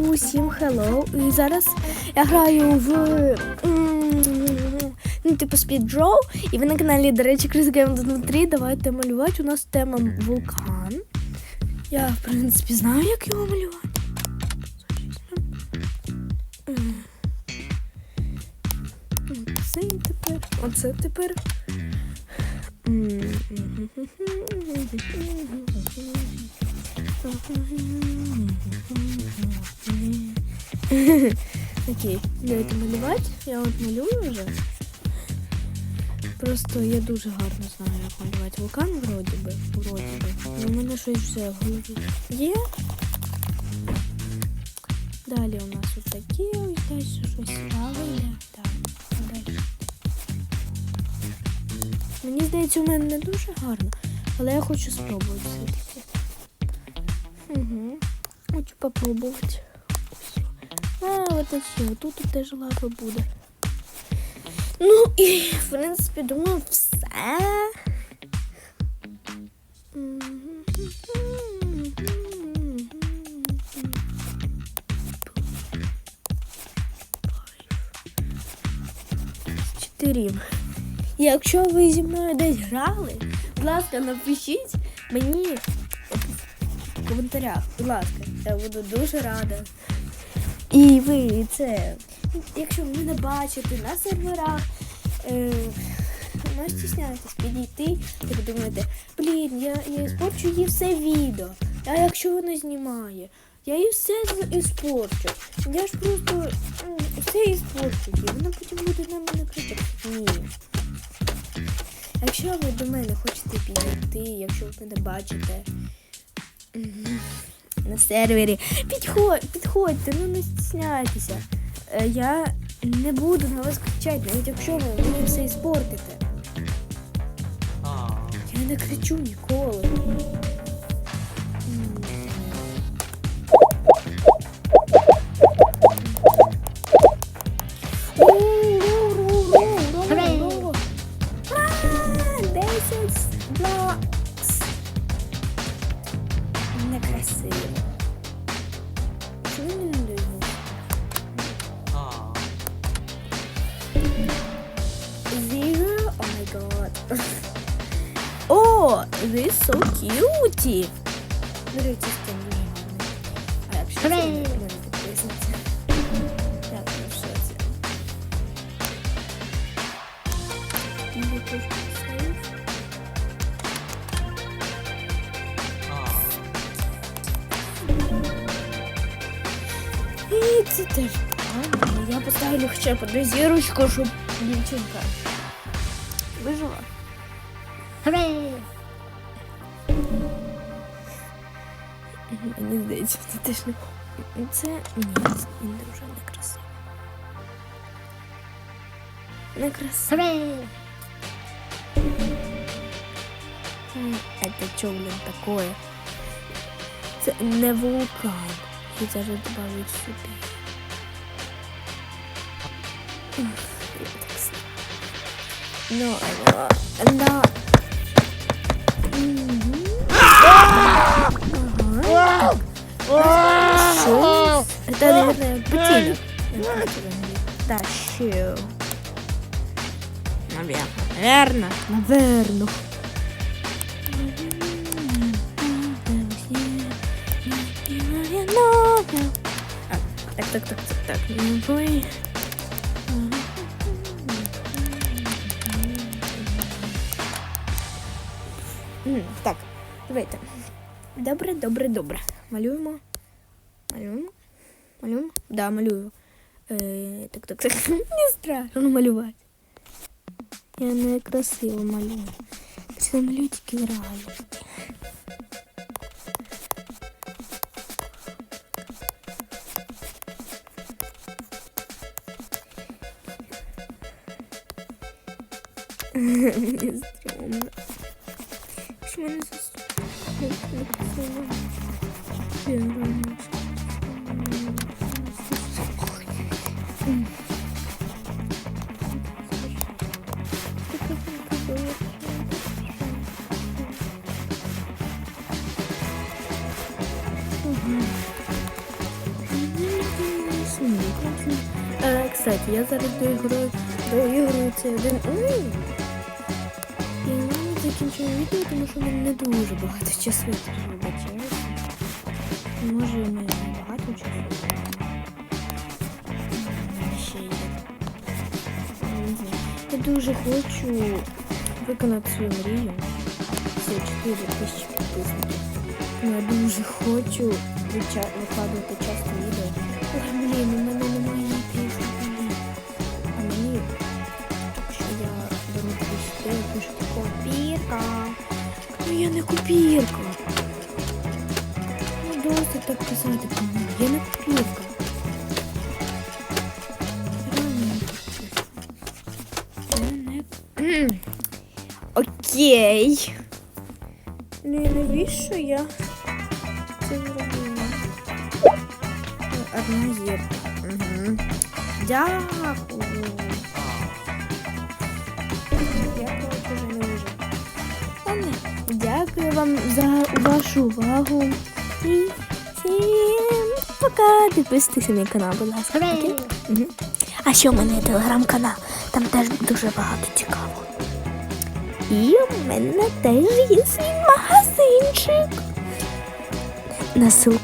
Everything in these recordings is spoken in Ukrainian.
Усім hello. І зараз я граю в ну, типу спіджоу. І ви на каналі, до речі, Chris Game 3. Давайте малювати. У нас тема вулкан. Я, в принципі, знаю, як його малювати. М. Це тепер. Оце тепер. Окей, давайте малювати. Я от малюю вже. Просто я дуже гарно знаю, як малювати вулкан, вроді би. Вроді би. Ну, у мене щось вже в голові є. Далі у нас от такі ось далі щось правильне. Так, далі. Мені здається, у мене не дуже гарно, але я хочу спробувати все-таки. Угу. Хочу попробувати. Ось. А, от ще, тут теж лава буде. Ну і, в принципі, думаю, все. Чотири. Якщо ви зі мною десь грали, будь ласка, напишіть мені в коментарях. Будь ласка, я буду дуже рада. І ви це, якщо ви мене бачите на серверах, е, не стісняйтесь підійти, і думаєте, блін, я, я іспорчу їй все відео. А якщо вона знімає, я їй все іспорчу. Я ж просто все іспорчу їй. Вона потім буде на мене кричати. Ні. Якщо ви до мене хочете підійти, якщо ви мене бачите на сервері, підходь, підходьте, ну не стісняйтеся. Е, Я не буду на вас кричати, навіть якщо ви мені все іспортите. Я не кричу ніколи. М. О, this so cute. Дуже гарний. А якщо це не мене підписниця. Я прям в шоці. Дуже трошки сейф. І це теж правильно. Я поставлю хоча б одну зірочку, щоб дівчинка вижила. Hooray! Мені здається, це теж не. Це ні, він дуже некрасиво. Некрасиво. Это что, блин, такое? Це не вулкан. І даже добавить сюди. Так с- Ну, Ага. Это, наверное, ботинок. Тащил. Наверное. Наверное. Наверное. Так, так, так, так, так. Так, давайте. Добре, добре, добре. Малюємо. Малюємо. Малюємо? Да, малюю. Е, так, так, так. Не страшно малювати. Я не красиво малюю. Це малюю тільки. Мені стрьомно. Що мене застрял? Е, кстати, я зараз доіграю, доіграю цей один. М. І ми закінчуємо відео, тому що мене не дуже багато часу. вибачаюся. Може, і не багато часу. Я не дуже хочу виконати свою мрію. Це 4 тисячі підписників. Ну, Я дуже хочу викладувати часто відео. Блін, у мене немає копірка. Ну я не копірка. Ну досить так писати про мене. Я не копірка. Не. Окей. Ну і навіщо я це зробила? Одна зірка. Угу. Дякую, вам за вашу увагу. І всім пока. Підписуйтесь на мій канал, будь ласка. Окей? Мгм. А ще у мене є телеграм-канал, там теж дуже багато цікавого. І у мене теж є свій магазинчик. На ссылку,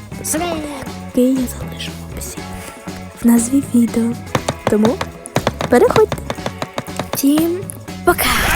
який я залишу в описі в назві відео. Тому переходьте. Всім пока!